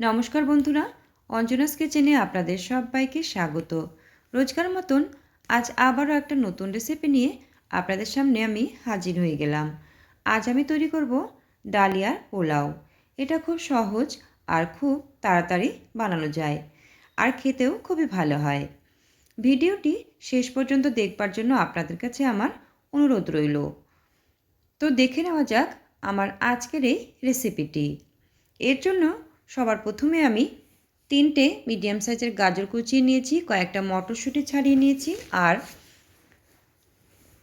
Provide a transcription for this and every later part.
নমস্কার বন্ধুরা অঞ্জনাস কিচেনে আপনাদের সবাইকে স্বাগত। রোজকার মতন আজ আবারও একটা নতুন রেসিপি নিয়ে আপনাদের সামনে আমি হাজির হয়ে গেলাম। আজ আমি তৈরি করব ডালিয়ার পোলাও। এটা খুব সহজ আর খুব তাড়াতাড়ি বানানো যায় আর খেতেও খুবই ভালো হয়। ভিডিওটি শেষ পর্যন্ত দেখবার জন্য আপনাদের কাছে আমার অনুরোধ রইল। তো দেখে নেওয়া যাক আমার আজকের এই রেসিপিটি এর জন্য সবার প্রথমে আমি তিনটে মিডিয়াম সাইজের গাজর কুচিয়ে নিয়েছি, কয়েকটা মটরশুঁটি ছাড়িয়ে নিয়েছি আর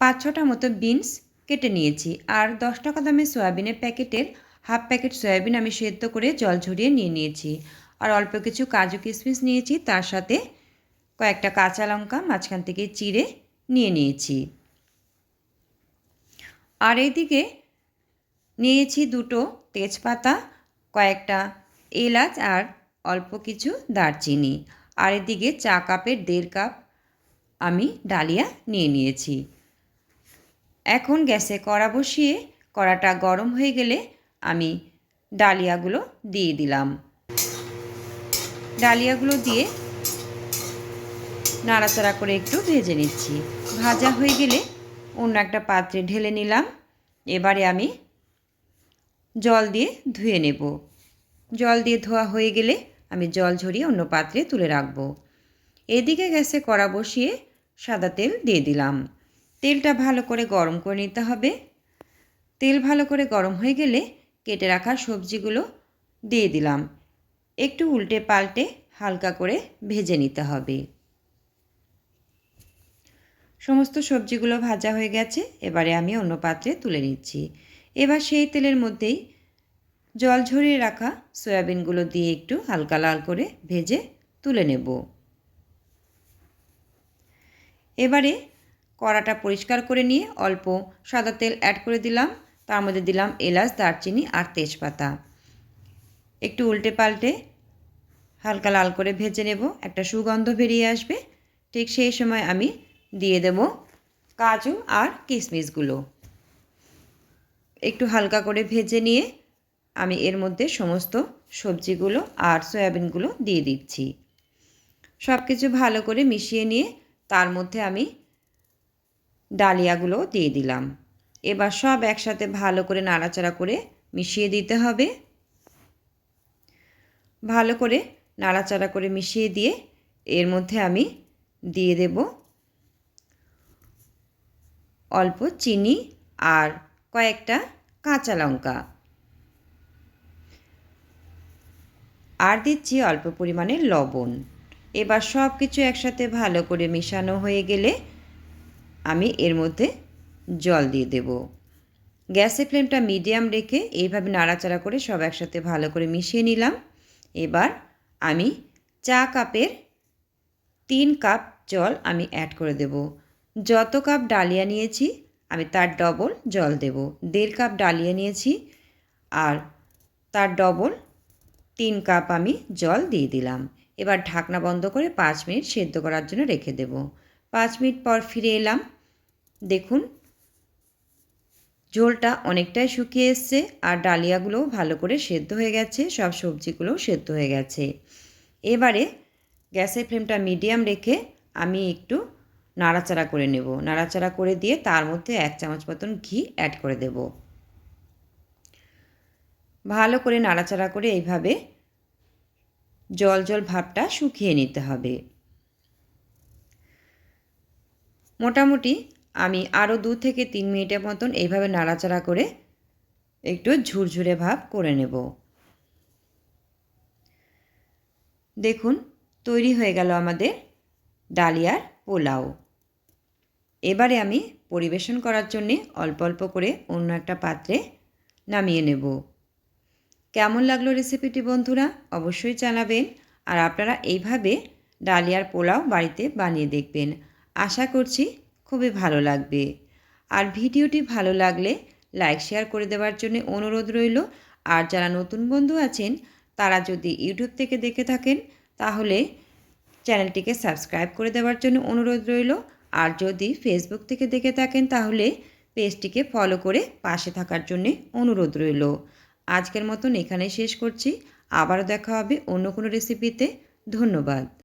পাঁচ ছটা মতো বিনস কেটে নিয়েছি। আর দশ টাকা দামের সয়াবিনের প্যাকেটের হাফ প্যাকেট সয়াবিন আমি সেদ্ধ করে জল ঝরিয়ে নিয়ে নিয়েছি। আর অল্প কিছু কাজু কিশমিশ নিয়েছি, তার সাথে কয়েকটা কাঁচা লঙ্কা মাঝখান থেকে চিড়ে নিয়ে নিয়েছি। আর এইদিকে নিয়েছি দুটো তেজপাতা, কয়েকটা এলাচ আর অল্প কিছু দারচিনি। আর এদিকে চা কাপের দেড় কাপ আমি ডালিয়া নিয়ে নিয়েছি। এখন গ্যাসে কড়া বসিয়ে কড়াটা গরম হয়ে গেলে আমি ডালিয়াগুলো দিয়ে দিলাম। ডালিয়াগুলো দিয়ে নাড়াচাড়া করে একটু ভেজে নিচ্ছি। ভাজা হয়ে গেলে অন্য একটা পাত্রে ঢেলে নিলাম। এবারে আমি জল দিয়ে ধুয়ে নেব। জল দিয়ে ধোয়া হয়ে গেলে আমি জল ঝরিয়ে অন্য পাত্রে তুলে রাখব। এদিকে গ্যাসে কড়া বসিয়ে সাদা তেল দিয়ে দিলাম। তেলটা ভালো করে গরম করে নিতে হবে। তেল ভালো করে গরম হয়ে গেলে কেটে রাখা সবজিগুলো দিয়ে দিলাম। একটু উল্টে পাল্টে হালকা করে ভেজে নিতে হবে। সমস্ত সবজিগুলো ভাজা হয়ে গেছে, এবারে আমি অন্য পাত্রে তুলে নিচ্ছি। এবার সেই তেলের মধ্যেই জল ঝরিয়ে রাখা সয়াবিনগুলো দিয়ে একটু হালকা লাল করে ভেজে তুলে নেব। এবারে কড়াটা পরিষ্কার করে নিয়ে অল্প সাদা তেল অ্যাড করে দিলাম। তার মধ্যে দিলাম এলাচ, দারচিনি আর তেজপাতা। একটু উল্টে পাল্টে হালকা লাল করে ভেজে নেব। একটা সুগন্ধ বেরিয়ে আসবে। ঠিক সেই সময় আমি দিয়ে দেব কাজু আর কিশমিশগুলো একটু হালকা করে ভেজে নিয়ে আমি এর মধ্যে সমস্ত সবজিগুলো আর সয়াবিনগুলো দিয়ে দিচ্ছি। সব কিছু ভালো করে মিশিয়ে নিয়ে তার মধ্যে আমি ডালিয়াগুলো দিয়ে দিলাম। এবার সব একসাথে ভালো করে নাড়াচাড়া করে মিশিয়ে দিতে হবে। ভালো করে নাড়াচাড়া করে মিশিয়ে দিয়ে এর মধ্যে আমি দিয়ে দেব অল্প চিনি আর কয়েকটা কাঁচা লঙ্কা। আর দিচ্ছি অল্প পরিমাণে লবণ। এবার সব কিছু একসাথে ভালো করে মেশানো হয়ে গেলে আমি এর মধ্যে জল দিয়ে দেব। গ্যাসের ফ্লেমটা মিডিয়াম রেখে এইভাবে নাড়াচাড়া করে সব একসাথে ভালো করে মিশিয়ে নিলাম। এবার আমি চা কাপের তিন কাপ জল আমি অ্যাড করে দেব। যত কাপ ডালিয়া নিয়েছি, আমি তার ডবল জল দেব। দেড় কাপ ডালিয়া নিয়েছি আর তার ডবল তিন কাপ আমি জল দিয়ে দিলাম। এবার ঢাকনা বন্ধ করে পাঁচ মিনিট সেদ্ধ করার জন্য রেখে দেব। পাঁচ মিনিট পর ফিরে এলাম। দেখুন, ঝোলটা অনেকটাই শুকিয়ে এসছে আর ডালিয়াগুলোও ভালো করে সেদ্ধ হয়ে গেছে, সব সবজিগুলোও সেদ্ধ হয়ে গেছে। এবারে গ্যাসের ফ্লেমটা মিডিয়াম রেখে আমি একটু নাড়াচাড়া করে নেব। নাড়াচাড়া করে দিয়ে তার মধ্যে এক চামচ মতন ঘি অ্যাড করে দেব। ভালো করে নাড়াচাড়া করে এইভাবে জল জল ভাবটা শুকিয়ে নিতে হবে। মোটামুটি আমি আরও দু থেকে তিন মিনিটের মতন এইভাবে নাড়াচাড়া করে একটু ঝুরঝুরে ভাব করে নেব। দেখুন, তৈরি হয়ে গেল আমাদের ডালিয়ার পোলাও। এবারে আমি পরিবেশন করার জন্যে অল্প অল্প করে অন্য একটা পাত্রে নামিয়ে নেব। কেমন লাগল রেসিপিটি বন্ধুরা অবশ্যই জানাবেন। আর আপনারা এইভাবে ডালিয়ার পোলাও বাড়িতে বানিয়ে দেখবেন। আশা করছি খুবই ভালো লাগবে। আর ভিডিওটি ভালো লাগলে লাইক শেয়ার করে দেওয়ার জন্য অনুরোধ রইল। আর যারা নতুন বন্ধু আছেন, তারা যদি ইউটিউব থেকে দেখে থাকেন, তাহলে চ্যানেলটিকে সাবস্ক্রাইব করে দেওয়ার জন্য অনুরোধ রইল। আর যদি ফেসবুক থেকে দেখে থাকেন, তাহলে পেজটিকে ফলো করে পাশে থাকার জন্যে অনুরোধ রইল। আজকের মতন এখানে শেষ করছি। আবারও দেখা হবে অন্য কোনো রেসিপিতে ধন্যবাদ।